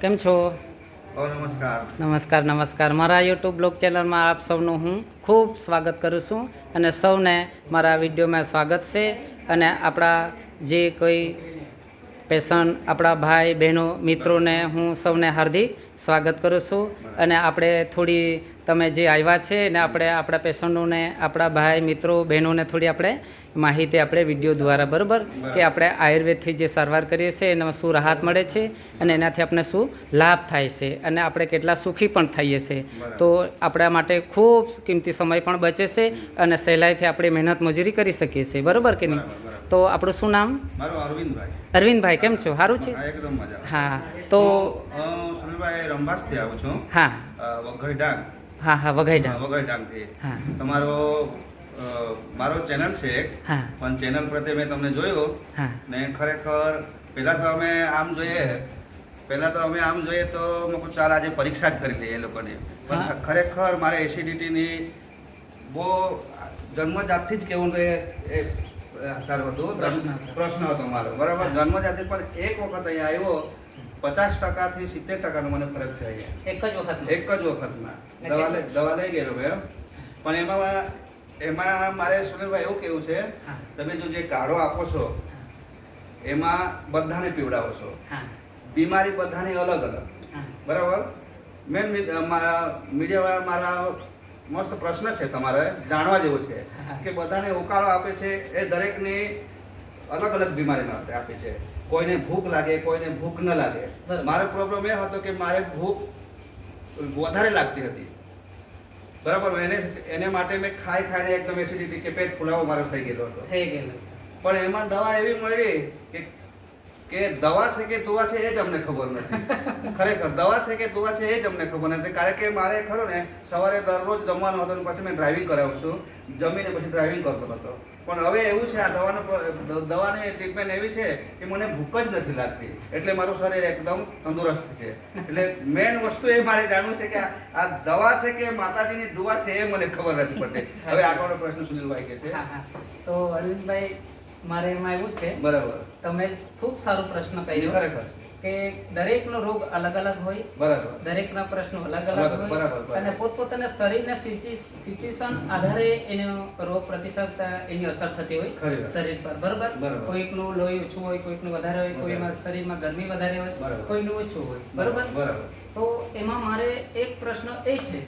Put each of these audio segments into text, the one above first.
કેમ છો? નમસ્કાર. નમસ્કાર નમસ્કાર. મારા યુટ્યુબ બ્લોગ ચેનલમાં આપ સૌનું હું ખૂબ સ્વાગત કરું છું અને સૌને મારા વિડીયોમાં સ્વાગત છે અને આપણા જે કોઈ પેશન્ટ આપણા ભાઈ બહેનો મિત્રોને હું સૌને હાર્દિક સ્વાગત કરું છું અને આપણે થોડી તમે જે આવ્યા છે ને આપણે આપણા પેશન્ટોને આપણા ભાઈ મિત્રો બહેનોને થોડી આપણે માહિતી આપણે વીડિયો દ્વારા બરાબર? કે આપણે આયુર્વેદથી જે સારવાર કરીએ છીએ એનામાં શું રાહત મળે છે અને એનાથી આપણે શું લાભ થાય છે અને આપણે કેટલા સુખી પણ થઈએ છીએ તો આપણા માટે ખૂબ કિંમતી સમય પણ બચે છે અને સહેલાઈથી આપણે મહેનત મજૂરી કરી શકીએ છીએ. બરાબર કે નહીં? તો આપણું શું નામ? અરવિંદભાઈ. અરવિંદભાઈ કેમ છો? સારું છે? હા તો રંભાસથી આવું છું. હા. વઘઈ ડાંગ. હા હા વઘાઈડા વઘઈ ડાંગથી હા. તમારો મારો ચેનલ છે હા. પણ ચેનલ પ્રત્યે મેં તમને જોયું. હા. ને ખરેખર પહેલાં તો અમે આમ જોઈએ પહેલાં તો અમે આમ જોઈએ તો મેં ચાલ આજે પરીક્ષા જ કરી લઈએ એ લોકોની. પણ ખરેખર મારે એસિડિટીની બહુ જન્મજાતથી જ કેવું તો એ સારું હતું. પ્રશ્ન હતો. મારો. બરાબર? જન્મજાતથી જન્મજાતિ પણ એક વખત અહીંયા આવ્યો પચાસ ટકાથી સિત્તેર ટકાનો મને ફરક અહીંયા. એક જ વખત એક જ વખતમાં. દવા દવા લઈ ગયેલો ભાઈ પણ એમાં એમાં મારે સુનિલભાઈ એવું કેવું છે તમે જો જે કાઢો આપો છો એમાં બધાને પીવડાવો છો. બીમારી બધાની અલગ અલગ. બરાબર? મેન મીડિયાવાળા મારા મસ્ત પ્રશ્ન છે તમારે જાણવા જેવો છે કે બધાને ઉકાળો આપે છે એ દરેકની અલગ અલગ બીમારી માટે આપે છે. કોઈને ભૂખ લાગે કોઈને ભૂખ ન લાગે. મારો પ્રોબ્લેમ એ હતો કે મારે ભૂખ વધારે લાગતી હતી. બરાબર એને એને માટે મેં ખાઈ ખાઈને એકદમ એસિડિટી કે પેટ ફુલાવો મારો થઈ ગયેલો હતો. થઈ ગયેલો પણ એમાં દવા એવી મળી કે કે દવા છે કે દુવા છે એ જ અમને ખબર નથી. ખરેખર દવા છે કે દુવા છે એ જ અમને ખબર નથી. કારણ કે મારે ખરો ને, સવારે દરરોજ જમવાનું હતો અને પછી મેં ડ્રાઇવિંગ કરાવું છું. જમીને પછી ડ્રાઇવિંગ કરતો હતો. પણ હવે એવું છે, આ દવાનો દવાની ટ્રીટમેન્ટ એવી છે કે મને ભૂખ જ નથી લાગતી. એટલે મારું શરીર એકદમ તંદુરસ્ત છે. એટલે મેઇન વસ્તુ એ મારે જાણવું છે કે આ- દવા છે કે માતાજીની દુવા છે એ મને ખબર નથી પડતી. હવે આગળનો પ્રશ્ન સુનિલભાઈ કે છે. તો અરવિંદભાઈ મારે એમાં એવું જ છે બરાબર. તમે ખૂબ સારો પ્રશ્ન કહ્યો ખરેખર કે દરેકનો રોગ અલગ અલગ હોય બરાબર. દરેકના પ્રશ્નો અલગ અલગ હોય. અને પોતપોતાના શરીરના સિચ્યુએશન આધારે એનો રોગ પ્રતિસાદ એની અસર થતી હોય શરીર પર. બરાબર. કોઈકનું લોહી ઓછું હોય કોઈકનું વધારે હોય કોઈ કોઈમાં શરીરમાં ગરમી વધારે હોય. કોઈનું ઓછું હોય. બરોબર? બરાબર. તો એમાં મારે એક પ્રશ્ન એ છે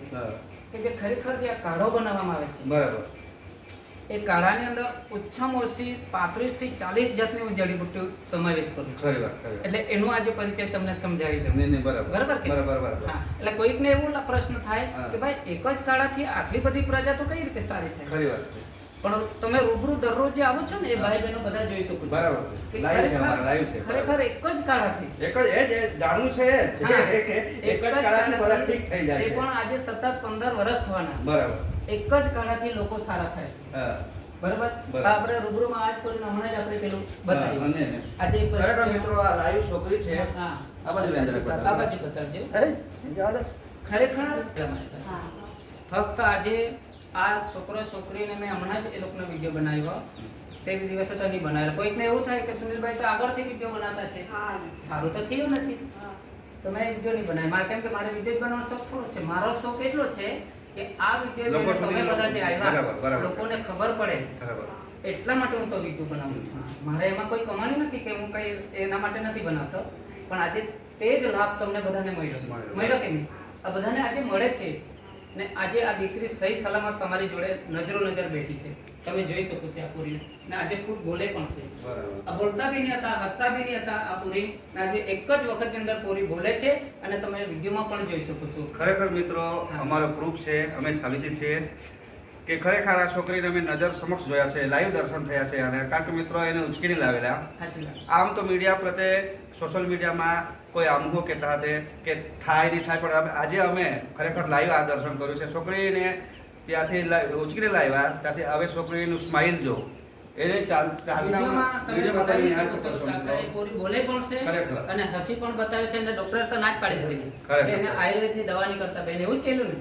કે જે ખરેખર જે આ કાઢો બનાવવામાં આવે છે બરાબર. એ કાળાની અંદર ઓછામાં ઓછી પાંત્રીસથી ચાલીસ જાતની હું જડીબુટ્ટીઓ સમાવેશ કરું છું. એટલે એનો આજે પરિચય તમને સમજાવી દઉં. બરાબર. બરાબર એટલે કોઈકને એવું પ્રશ્ન થાય કે ભાઈ એક જ કાળાથી આટલી બધી પ્રજાતો કઈ રીતે સારી થાય? ખરી વાત છે. પણ તમે રૂબરૂ દરરોજ જે આવો છો ને એ ભાઈ બહેનો બધા જોઈ શકો બરાબર લાઈવ છે ખરેખર- અમારા લાઈવ છે. ખરેખર એક જ કાળાથી એક જ એ જાણવું છે એક જ કાળાથી બધા ઠીક થઈ જાય એ પણ આજે સતત પંદર વર્ષ થવાના. બરાબર. એક જ કળાથી લોકો સારા થાય છે. બરાબર. આપણે રૂબરૂમાં આજ કરીને હમણાં જ આપણે પેલું બતાવ્યું. આજે ખરેખર મિત્રો આ લાઈવ છોકરી છે. આ બાજુ આ બાજુ બતાવજો ખરેખર ફક્ત આજે આ છોકરો છોકરીને મેં હમણાં જ એ લોકોનો વીડિયો બનાવ્યો. તે દિવસે તો નહીં બનાવેલો. કોઈકને એવું થાય કે સુનિલભાઈ તો આગળથી વીડિયો બનાવતા છે. સારું તો થયું નથી. તો મેં વીડિયો નહીં બનાવ્યો. મારે કેમ કે મારે વીડિયો બનાવવાનો શોખ થોડો છે. મારો શોખ એટલો છે કે આ વીડિયો તમે બધા જે આવ્યા લોકોને ખબર પડે. એટલા માટે હું તો વીડિયો બનાવું છું. મારે એમાં કોઈ કમાણી નથી કે હું કઈ એના માટે નથી બનાવતો. પણ આજે તે જ લાભ તમને બધાને મળ્યો. મળ્યો કે નહીં? આ બધાને આજે મળે છે. ને આજે આ દીકરી સહી સલામત તમારી જોડે નજરો નજર બેઠી છે. તમે જોઈ શકો છો આ પૂરી ને આજે ખૂબ બોલે પણ છે. આ બોલતા બી નહીં હતા હસતા બી નહીં હતા આ પૂરી. ને આજે એક જ વખતની અંદર પૂરી બોલે છે અને તમે વિડીયોમાં પણ જોઈ શકો છો. ખરેખર મિત્રો અમારો પ્રૂફ છે અમે સાબિતી છે કે ખરેખર આ છોકરીને અમે નજર સમક્ષ જોયા છે લાઈવ દર્શન થયા છે અને કારણ કે મિત્રો એને ઉચકીને લાવેલા. આમ તો મીડિયા પ્રત્યે સોશિયલ મીડિયામાં કોઈ આમહો કહેતા હતા કે થાય નહીં થાય પણ આજે અમે ખરેખર લાઈવ આ દર્શન કર્યું છે. છોકરીને ત્યાંથી ઉચકીને લાવ્યા ત્યાંથી હવે છોકરીનું સ્માઇલ જો. એને ચાલ. પૂરી બોલે પણ છે ખરેખર. અને હસી પણ બતાવે છે અને ડોક્ટર તો ના જ પાડી દીધી. એને આયુર્વેદની દવા નહીં કરતા બેન એવું જ કહેલું ને?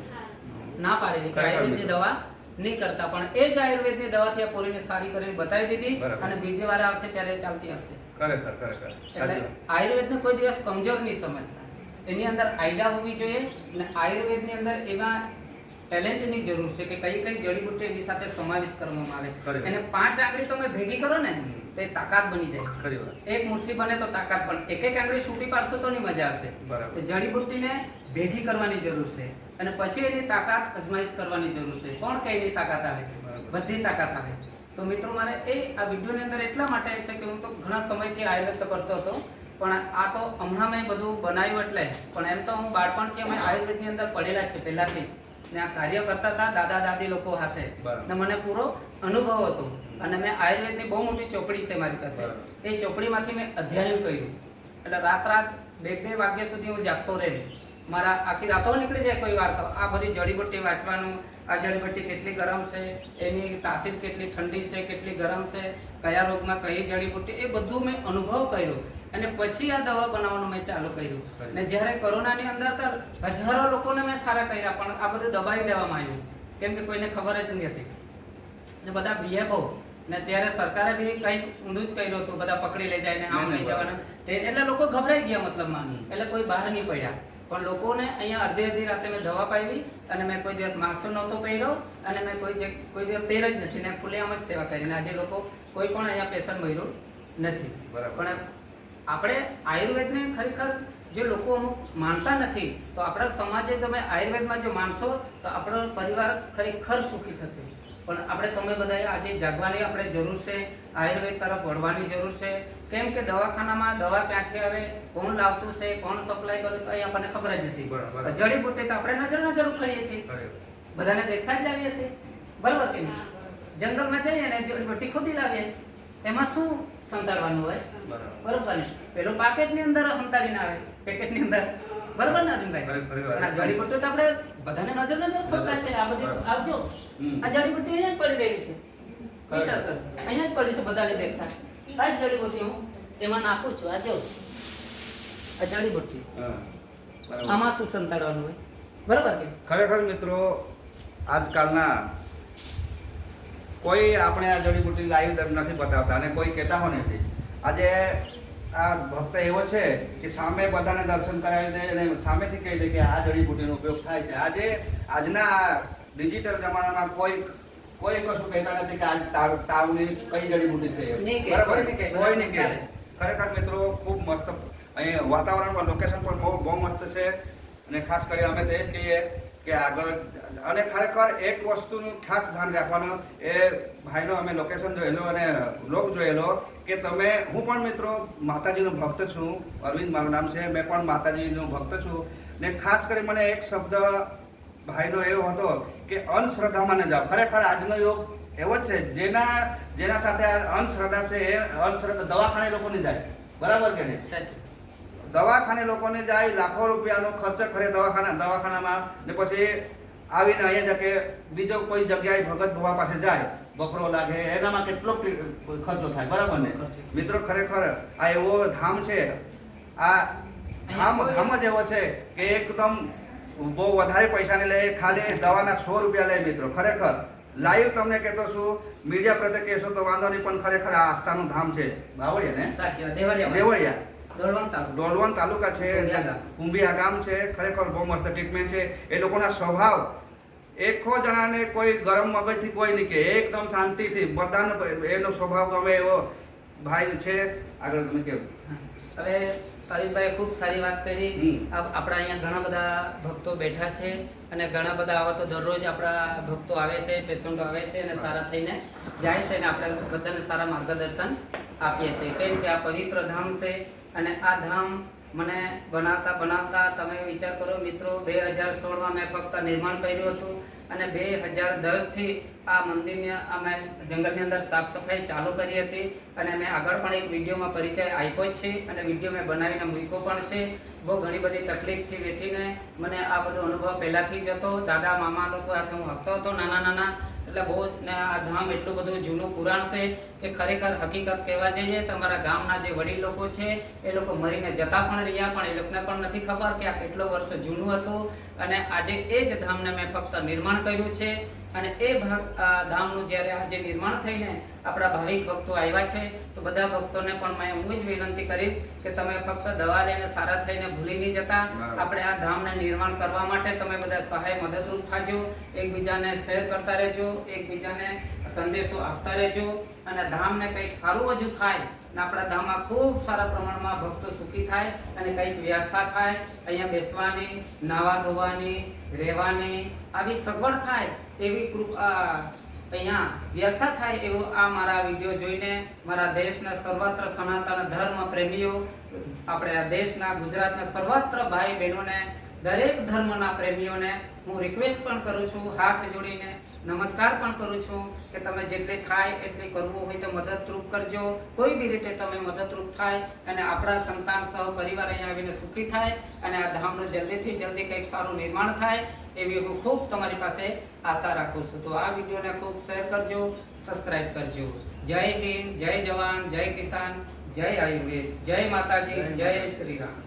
ના પાડી દીધી. આયુર્વેદની દવા નહીં કરતા. પણ એ જ આયુર્વેદની દવાથી આ પૂરીને સારી કરીને બતાવી દીધી અને બીજી વાર આવશે ત્યારે ચાલતી આવશે. ખરેખર ખરેખર. એટલે. આયુર્વેદને કોઈ દિવસ કમજોર નહીં સમજતા. એની અંદર આઈડા હોવી જોઈએ અને આયુર્વેદની અંદર એમાં ટેલેન્ટની જરૂર છે કે કઈ કઈ જડીબુટ્ટી એની સાથે સમાવેશ કરવામાં આવે. અને એને પાંચ આંગળી તમે ભેગી કરો ને તો એ તાકાત બની જાય. એક મુઠ્ઠી બને તો તાકાત પણ. એક એક આંગળી છૂટી પાડશો તો નહીં મજા આવશે. બરાબર. તો જડીબુટ્ટીને ભેગી કરવાની જરૂર છે. અને પછી એની તાકાત અજમાઈશ કરવાની જરૂર છે. કોણ એની તાકાત આવે? બધી તાકાત આવે. તો મિત્રો મારે એ આ વિડીયોની અંદર એટલા માટે છે કે હું તો ઘણા સમયથી આયુર્વેદ કરતો હતો પણ આ તો હમણાં મેં બધું બનાવ્યું એટલે. પણ એમ તો હું બાળપણથી અમે આયુર્વેદની અંદર પડેલા જ છે પહેલાથી. ને આ કાર્ય કરતા હતા દાદા દાદી લોકો હાથે. બરાબર. ને મને પૂરો અનુભવ હતો. અને મેં આયુર્વેદની બહુ મોટી ચોપડી છે મારી પાસે. એ ચોપડીમાંથી મેં અધ્યયન કર્યું. એટલે રાત રાત બે બે વાગ્યા સુધી હું જાગતો રહેલો. મારા આખી રાતો નીકળી જાય કોઈ વાર તો. આ બધી જડીબુટ્ટી વાંચવાનું આ જડીબુટ્ટી કેટલી ગરમ છે એની તાસીર કેટલી ઠંડી છે કેટલી ગરમ છે કયા રોગમાં કઈ જડીબુટ્ટી એ બધું મેં અનુભવ કર્યો. અને પછી આ દવા બનાવવાનું મેં ચાલુ કર્યું. અને ને જ્યારે કોરોનાની અંદર તો હજારો લોકોને મેં સારા કર્યા પણ આ બધું દબાવી દેવામાં આવ્યું. કેમ કે કોઈને ખબર જ નહીં હતી. ને બધા બીએ બહુ. ને ત્યારે સરકારે બી કંઈક ઊંધું જ કર્યું હતું બધા પકડી લઈ જાય ને આમ લઈ જવાના. એટલે લોકો ગભરાઈ ગયા મતલબમાં. હમ. એટલે કોઈ બહાર નહીં પડ્યા. પણ લોકોને અહીંયા અડધી અડધી રાતે મેં દવા પાવી અને મેં કોઈ દિવસ માસ્ક નહોતો પહેર્યો અને મેં કોઈ કોઈ દિવસ પહેર જ નથી. ને ખુલ્લેઆમ જ સેવા કરીને આજે લોકો કોઈ પણ અહીંયા પેશન્ટ મર્યું નથી. બરાબર. પણ આપણે આયુર્વેદને ખરેખર જે લોકો અમુક માનતા નથી તો આપણા સમાજે તમે આયુર્વેદમાં જો માનશો તો આપણો પરિવાર ખરેખર સુખી થશે. પણ આપણે તમે બધાએ આજે જાગવાની આપણે જરૂર છે. આયુર્વેદ તરફ વળવાની જરૂર છે. કેમ કે દવાખાનામાં દવા ક્યાંથી આવે કોણ લાવતું છે કોણ સપ્લાય કરતું એ આપણને ખબર જ નથી. જડીબુટ્ટી તો આપણે નજર નજર ઉખડીએ છીએ. બધાને દેખા જ લાવીએ છીએ. બરાબર કે નહીં? જંગલમાં જઈએ ને જડીબુટ્ટી ખોદી લાવીએ એમાં શું સંતાડવાનું હોય? બરોબર. ને? પેલું પાકેટની અંદર સંતાડીને આવે. પેકેટની અંદર. બરોબર ને અર્જુનભાઈ જડીબુટ્ટીઓ તો આપણે બધાને નજર નજર ખોદતા છે. આ બધી આવજો. આ જડીબુટ્ટી અહીંયા જ પડી રહેલી છે. વિચાર કર. અહીંયા જ પડી છે બધાને દેખતા આ જડીબુટ્ટી હું? તેમાં નાખું છું આ જો. આ જડીબુટ્ટી આમાં શું સંતાડવાનું હોય? બરાબર કે? ખરેખર મિત્રો આજકાલના કોઈ આપણે આ જડીબુટ્ટી લાઈવ નથી બતાવતા અને કોઈ કહેતા હોય નથી. આજે આ ભક્ત એવો છે કે સામે બધાને દર્શન કરાવી દે અને સામેથી કહી દે કે આ જડીબુટ્ટીનો ઉપયોગ થાય છે. આજે આજના ડિજિટલ જમાનામાં કોઈ કોઈ કશું કહેતા નથી કે આ તાવ તાવની કઈ જડીબુટ્ટી છે બરાબર કોઈ નહીં કહે, કોઈ નહીં કહે ખરેખર મિત્રો ખૂબ મસ્ત. અહીં વાતાવરણ પણ લોકેશન પણ બહુ બહુ મસ્ત છે. અને ખાસ કરી અમે તો એ જ કહીએ કે આગળ અને ખરેખર એક વસ્તુનું ખાસ ધ્યાન રાખવાનું એ ભાઈનો અમે લોકેશન જોયેલો અને લોક જોયેલો કે તમે હું પણ મિત્રો માતાજીનો ભક્ત છું. અરવિંદ મારું નામ છે. મેં પણ માતાજીનો ભક્ત છું. ને ખાસ કરી મને એક શબ્દ ભાઈનો એવો હતો કે અંધશ્રદ્ધામાં ન જાઓ. ખરેખર આજનો યોગ એવો જ છે જેના જેના સાથે આ અંધશ્રદ્ધા છે એ અંધશ્રદ્ધા દવાખાને લોકોની જાય. બરાબર કે નહીં? સાચી. દવાખાને લોકોને જાય લાખો રૂપિયાનો ખર્ચ કરે દવાખાના દવાખાનામાં ને પછી આવીને અહીંયા કે બીજો કોઈ જગ્યાએ ભગત ભવા પાસે જાય બકરો લાગે એનામાં કેટલો ખર્ચો થાય બરાબર ને? મિત્રો ખરેખર આ એવો ધામ છે આ ધામ ધામ જ એવો છે કે એકદમ બહુ વધારે પૈસાને લે ખાલી દવાના સો રૂપિયા લે મિત્રો ખરેખર. લાઈવ તમને કહેતો છું મીડિયા પ્રત્યે કહેશો તો વાંધો નહીં પણ ખરેખર આ આસ્થાનું ધામ છે. બાવળિયા ને? સાચી વાત દેવળિયા દેવળિયા. ડોલવણ તાલુકા. છે કુંભિયા ગામ. કુંભિયા ગામ છે ખરેખર બહુ મસ્ત ટ્રીટમેન્ટ છે. એ લોકોના સ્વભાવ એકો જણાને કોઈ ગરમ મગજથી કોઈ નહીં કે એકદમ શાંતિથી બધાને એનો સ્વભાવ ગમે એવો. ભાઈ છે આગળ તમે કેવું હવે કવિભાઈ ખૂબ સારી વાત કરી. આપ- આપણા અહીંયા ઘણા બધા ભક્તો બેઠા છે અને ઘણા બધા આવા તો દરરોજ આપણા ભક્તો આવે છે પેશન્ટો આવે છે અને સારા થઈને જાય છે અને આપણે બધાને સારા માર્ગદર્શન આપીએ છીએ. કેમ કે આ પવિત્ર ધામ છે અને આ ધામ મને બનાવતા બનાવતા તમે વિચાર કરો મિત્રો બે હજાર સોળમાં મેં ફક્ત નિર્માણ કર્યું હતું. અને બે હજાર દસથી આ મંદિરની અમે જંગલની અંદર સાફ સફાઈ ચાલુ કરી હતી અને મેં આગળ પણ એક વિડીયોમાં પરિચય આપ્યો જ છે અને વીડિયો મેં બનાવીને મૂક્યો પણ છે. બહુ ઘણી બધી તકલીફથી વેઠીને મને આ બધો અનુભવ પહેલાંથી જ હતો. દાદા, મામા લોકો સાથે હું આપતો હતો, નાના નાના, એટલે બહુ ને આ ધામ એટલું બધું જૂનું પુરાણ છે કે ખરેખર હકીકત કહેવા જઈએ, તમારા ગામના જે વડીલ લોકો છે, એ લોકો મરીને જતા પણ રહ્યા, પણ એ લોકોને પણ નથી ખબર કે આ કેટલો વર્ષ જૂનું હતું. અને આજે એ જ ધામને મેં ફક્ત નિર્માણ કર્યું છે અને એ ભાગ આ ધામનું જ્યારે આજે નિર્માણ થઈને આપણા ભાવિક ભક્તો આવ્યા છે તો બધા ભક્તોને પણ મેં હું જ વિનંતી કરીશ કે તમે ફક્ત દવા લઈને સારા થઈને ભૂલી નહીં જતા. આપણે આ ધામને નિર્માણ કરવા માટે તમે બધા સહાય મદદરૂપ થાજો. એકબીજાને શેર કરતા રહેજો એકબીજાને સંદેશો આપતા રહેજો અને ધામને કંઈક સારું હજુ થાય અને આપણા ધામમાં ખૂબ સારા પ્રમાણમાં ભક્તો સુખી થાય અને કંઈક વ્યવસ્થા થાય, અહીંયા બેસવાની, નાવા ધોવાની, રહેવાની, આવી સગવડ થાય એવી કૃપા અહીંયા વ્યવસ્થા થાય એવો આ મારા વીડિયો જોઈને મારા દેશના સર્વત્ર સનાતન ધર્મ પ્રેમીઓ, આપણે આ દેશના, ગુજરાતના સર્વત્ર ભાઈ બહેનોને, દરેક ધર્મના પ્રેમીઓને હું રિક્વેસ્ટ પણ કરું છું હાથ જોડીને નમસ્કાર પણ કરું છું કે તમે જેટલી થાય એટલે કરવું હોય તો મદદરૂપ કરજો. કોઈ બી રીતે તમે મદદરૂપ થાય અને આપણા સંતાન સહ પરિવાર અહીંયા આવીને સુખી થાય અને આ ધામનું જલ્દીથી જલ્દી કંઈક સારું નિર્માણ થાય એવી હું ખૂબ તમારી પાસે આશા રાખું છું. તો આ વિડીયોને ખૂબ શેર કરજો સબસ્ક્રાઈબ કરજો. જય હિન્દ જય જવાન જય કિસાન જય આયુર્વેદ. જય માતાજી જય શ્રી રામ.